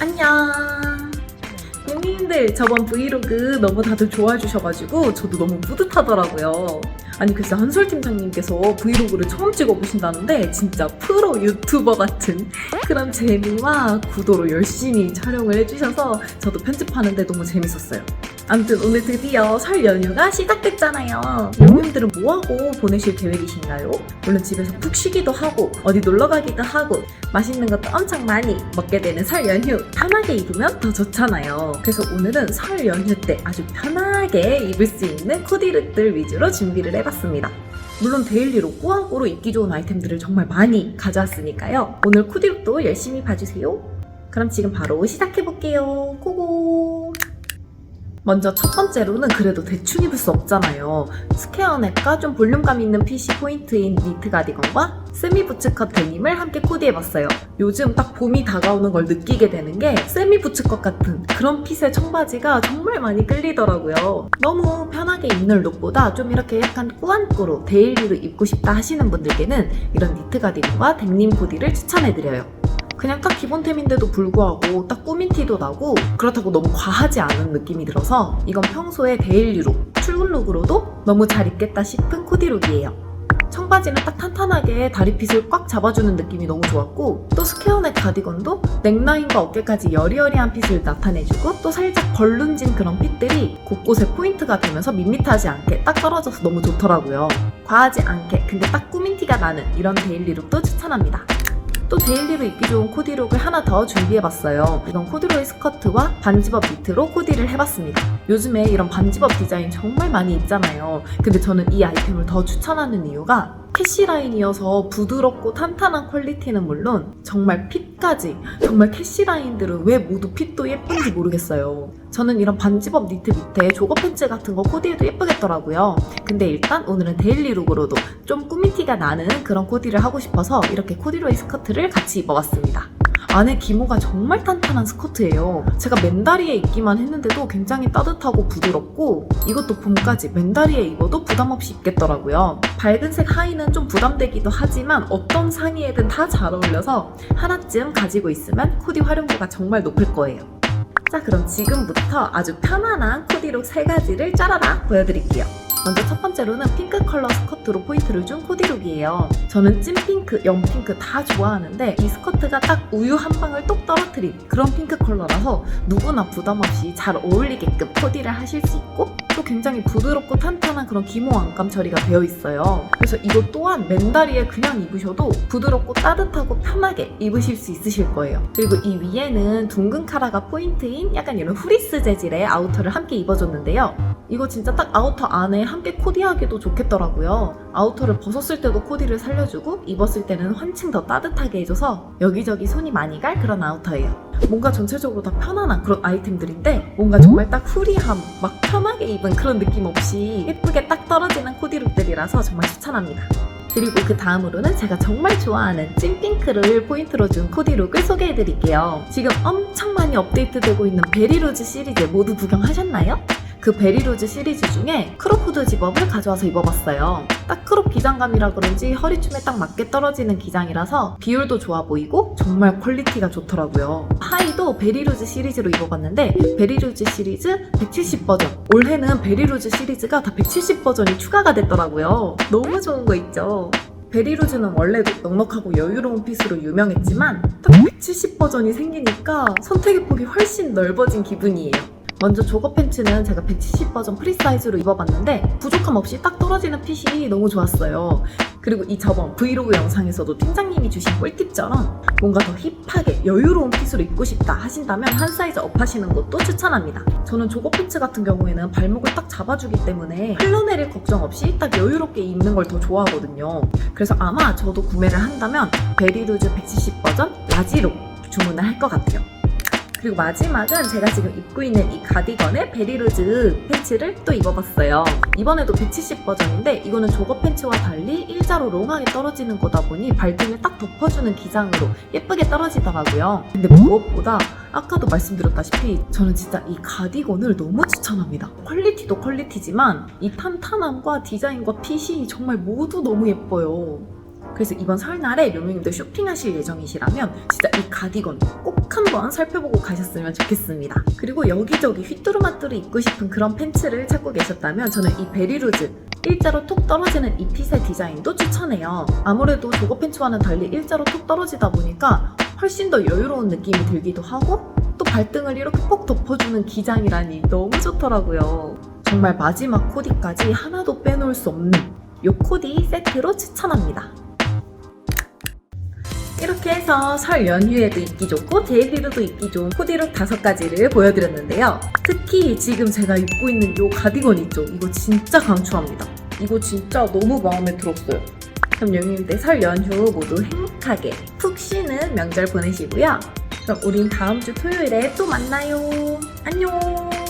안녕. 형님들 저번 브이로그 너무 다들 좋아해 주셔가지고 저도 너무 뿌듯하더라고요. 아니 글쎄 한솔 팀장님께서 브이로그를 처음 찍어보신다는데 진짜 프로 유튜버 같은 그런 재미와 구도로 열심히 촬영을 해주셔서 저도 편집하는데 너무 재밌었어요. 아무튼 오늘 드디어 설 연휴가 시작됐잖아요. 형님들은 뭐하고 보내실 계획이신가요? 물론 집에서 푹 쉬기도 하고 어디 놀러 가기도 하고 맛있는 것도 엄청 많이 먹게 되는 설 연휴 편하게 입으면 더 좋잖아요. 그래서 오늘은 설 연휴 때 아주 편하게 입을 수 있는 코디룩들 위주로 준비를 해봤습니다. 물론 데일리로 꾸안꾸로 입기 좋은 아이템들을 정말 많이 가져왔으니까요. 오늘 코디룩도 열심히 봐주세요. 그럼 지금 바로 시작해볼게요. 고고! 먼저 첫 번째로는 그래도 대충 입을 수 없잖아요. 스퀘어넥과 좀 볼륨감 있는 핏이 포인트인 니트 가디건과 세미 부츠컷 데님을 함께 코디해봤어요. 요즘 딱 봄이 다가오는 걸 느끼게 되는 게 세미 부츠컷 같은 그런 핏의 청바지가 정말 많이 끌리더라고요. 너무 편하게 입는 룩보다 좀 이렇게 약간 꾸안꾸로 데일리로 입고 싶다 하시는 분들께는 이런 니트 가디건과 데님 코디를 추천해드려요. 그냥 딱 기본템인데도 불구하고 딱 꾸민 티도 나고 그렇다고 너무 과하지 않은 느낌이 들어서 이건 평소에 데일리룩, 출근룩으로도 너무 잘 입겠다 싶은 코디룩이에요. 청바지는 딱 탄탄하게 다리핏을 꽉 잡아주는 느낌이 너무 좋았고 또 스퀘어넥 가디건도 넥라인과 어깨까지 여리여리한 핏을 나타내주고 또 살짝 벌룬진 그런 핏들이 곳곳에 포인트가 되면서 밋밋하지 않게 딱 떨어져서 너무 좋더라고요. 과하지 않게 근데 딱 꾸민 티가 나는 이런 데일리룩도 추천합니다. 또 데일리로 입기 좋은 코디룩을 하나 더 준비해봤어요. 이건 코듀로이 스커트와 반지법 니트로 코디를 해봤습니다. 요즘에 이런 반지법 디자인 정말 많이 입잖아요. 근데 저는 이 아이템을 더 추천하는 이유가 캐시 라인이어서 부드럽고 탄탄한 퀄리티는 물론 정말 핏까지 정말 캐시 라인들은 왜 모두 핏도 예쁜지 모르겠어요. 저는 이런 반지법 니트 밑에 조거 팬츠 같은 거 코디해도 예쁘겠더라고요. 근데 일단 오늘은 데일리 룩으로도 좀 꾸미티가 나는 그런 코디를 하고 싶어서 이렇게 코디로이 스커트를 같이 입어봤습니다. 안에 기모가 정말 탄탄한 스커트예요. 제가 맨다리에 입기만 했는데도 굉장히 따뜻하고 부드럽고 이것도 봄까지 맨다리에 입어도 부담 없이 입겠더라고요. 밝은색 하의는 좀 부담되기도 하지만 어떤 상의에든 다 잘 어울려서 하나쯤 가지고 있으면 코디 활용도가 정말 높을 거예요. 자 그럼 지금부터 아주 편안한 코디룩 세 가지를 짜라락 보여드릴게요. 먼저 첫 번째로는 핑크 컬러 스커트로 포인트를 준 코디룩이에요. 저는 찐핑크, 연핑크 다 좋아하는데 이 스커트가 딱 우유 한 방울 똑 떨어뜨린 그런 핑크 컬러라서 누구나 부담 없이 잘 어울리게끔 코디를 하실 수 있고 또 굉장히 부드럽고 탄탄한 그런 기모 안감 처리가 되어 있어요. 그래서 이것 또한 맨다리에 그냥 입으셔도 부드럽고 따뜻하고 편하게 입으실 수 있으실 거예요. 그리고 이 위에는 둥근 카라가 포인트인 약간 이런 후리스 재질의 아우터를 함께 입어줬는데요. 이거 진짜 딱 아우터 안에 함께 코디하기도 좋겠더라고요. 아우터를 벗었을 때도 코디를 살려주고 입었을 때는 한층 더 따뜻하게 해줘서 여기저기 손이 많이 갈 그런 아우터예요. 뭔가 전체적으로 다 편안한 그런 아이템들인데 뭔가 정말 딱 후리함, 막 편하게 입은 그런 느낌 없이 예쁘게 딱 떨어지는 코디룩들이라서 정말 추천합니다. 그리고 그 다음으로는 제가 정말 좋아하는 찐핑크를 포인트로 준 코디룩을 소개해드릴게요. 지금 엄청 많이 업데이트되고 있는 베리로즈 시리즈 모두 구경하셨나요? 그 베리로즈 시리즈 중에 크롭후드 집업을 가져와서 입어봤어요. 딱 크롭 기장감이라 그런지 허리춤에 딱 맞게 떨어지는 기장이라서 비율도 좋아 보이고 정말 퀄리티가 좋더라고요. 하의도 베리로즈 시리즈로 입어봤는데 베리로즈 시리즈 170 버전. 올해는 베리로즈 시리즈가 다 170 버전이 추가가 됐더라고요. 너무 좋은 거 있죠. 베리로즈는 원래도 넉넉하고 여유로운 핏으로 유명했지만 딱 170 버전이 생기니까 선택의 폭이 훨씬 넓어진 기분이에요. 먼저 조거 팬츠는 제가 170 버전 프리 사이즈로 입어봤는데 부족함 없이 딱 떨어지는 핏이 너무 좋았어요. 그리고 이 저번 브이로그 영상에서도 팀장님이 주신 꿀팁처럼 뭔가 더 힙하게 여유로운 핏으로 입고 싶다 하신다면 한 사이즈 업 하시는 것도 추천합니다. 저는 조거 팬츠 같은 경우에는 발목을 딱 잡아주기 때문에 흘러내릴 걱정 없이 딱 여유롭게 입는 걸 더 좋아하거든요. 그래서 아마 저도 구매를 한다면 베리루즈 170 버전 라지로 주문을 할 것 같아요. 그리고 마지막은 제가 지금 입고 있는 이 가디건의 베리루즈 팬츠를 또 입어봤어요. 이번에도 170 버전인데 이거는 조거 팬츠와 달리 일자로 롱하게 떨어지는 거다 보니 발등을 딱 덮어주는 기장으로 예쁘게 떨어지더라고요. 근데 무엇보다 아까도 말씀드렸다시피 저는 진짜 이 가디건을 너무 추천합니다. 퀄리티도 퀄리티지만 이 탄탄함과 디자인과 핏이 정말 모두 너무 예뻐요. 그래서 이번 설날에 묘미님들 쇼핑하실 예정이시라면 진짜 이 가디건 꼭 한번 살펴보고 가셨으면 좋겠습니다. 그리고 여기저기 휘뚜루마뚜루 입고 싶은 그런 팬츠를 찾고 계셨다면 저는 이 베리루즈 일자로 톡 떨어지는 이 핏의 디자인도 추천해요. 아무래도 조거 팬츠와는 달리 일자로 톡 떨어지다 보니까 훨씬 더 여유로운 느낌이 들기도 하고 또 발등을 이렇게 꼭 덮어주는 기장이라니 너무 좋더라고요. 정말 마지막 코디까지 하나도 빼놓을 수 없는 요 코디 세트로 추천합니다. 이렇게 해서 설 연휴에도 입기 좋고 데일리로도 입기 좋은 코디룩 다섯 가지를 보여드렸는데요. 특히 지금 제가 입고 있는 요 가디건 있죠? 이거 진짜 강추합니다. 이거 진짜 너무 마음에 들었어요. 그럼 영님들 설 연휴 모두 행복하게 푹 쉬는 명절 보내시고요. 그럼 우린 다음 주 토요일에 또 만나요. 안녕!